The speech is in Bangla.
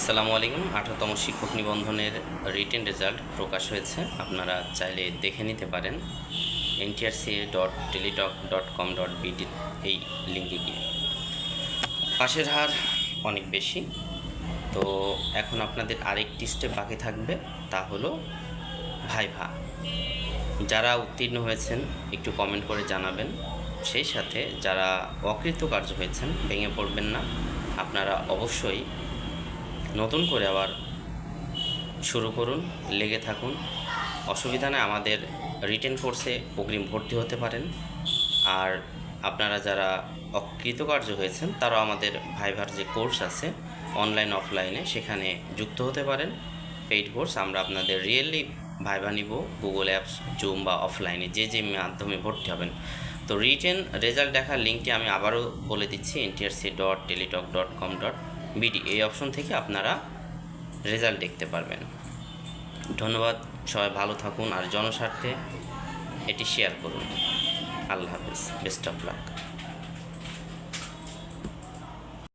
আসসালামু আলাইকুম। আঠারোতম শিক্ষক নিবন্ধনের রিটেন রেজাল্ট প্রকাশ হয়েছে। আপনারা চাইলে দেখে নিতে পারেন। NTRC dot Teletalk dot com dot BD এই লিঙ্কে গিয়ে। পাশের হার অনেক বেশি। তো এখন আপনাদের আরেকটি স্টেপ বাকি থাকবে, তা হলো ভাইভা। যারা উত্তীর্ণ হয়েছেন, একটু কমেন্ট করে জানাবেন। সেই সাথে যারা অকৃতকার্য হয়েছেন, ভেঙে পড়বেন না। আপনারা অবশ্যই নতুন করে আবার শুরু করুন, লেগে থাকুন। অসুবিধা নেই, আমাদের রিটেন কোর্সে অগ্রিম ভর্তি হতে পারেন। আর আপনারা যারা অকৃতকার্য হয়েছেন, তারাও আমাদের ভাইভার যে কোর্স আছে, অনলাইন, অফলাইনে, সেখানে যুক্ত হতে পারেন। পেইড কোর্স আমরা আপনাদের রিয়েলি ভাইভা নিব, গুগল অ্যাপস, জুম বা অফলাইনে যে যে মাধ্যমে ভর্তি হবেন। তো রিটেন রেজাল্ট দেখার লিঙ্কটি আমি আবারও বলে দিচ্ছি NTRC dot Teletalk dot com dot BD, এই অপশন থেকে আপনারা রেজাল্ট দেখতে পারবেন। ধন্যবাদ, সবাই ভালো থাকুন আর জনস্বার্থে এটি শেয়ার করুন। আল্লাহ হাফিজ বেস্ট অফ লাক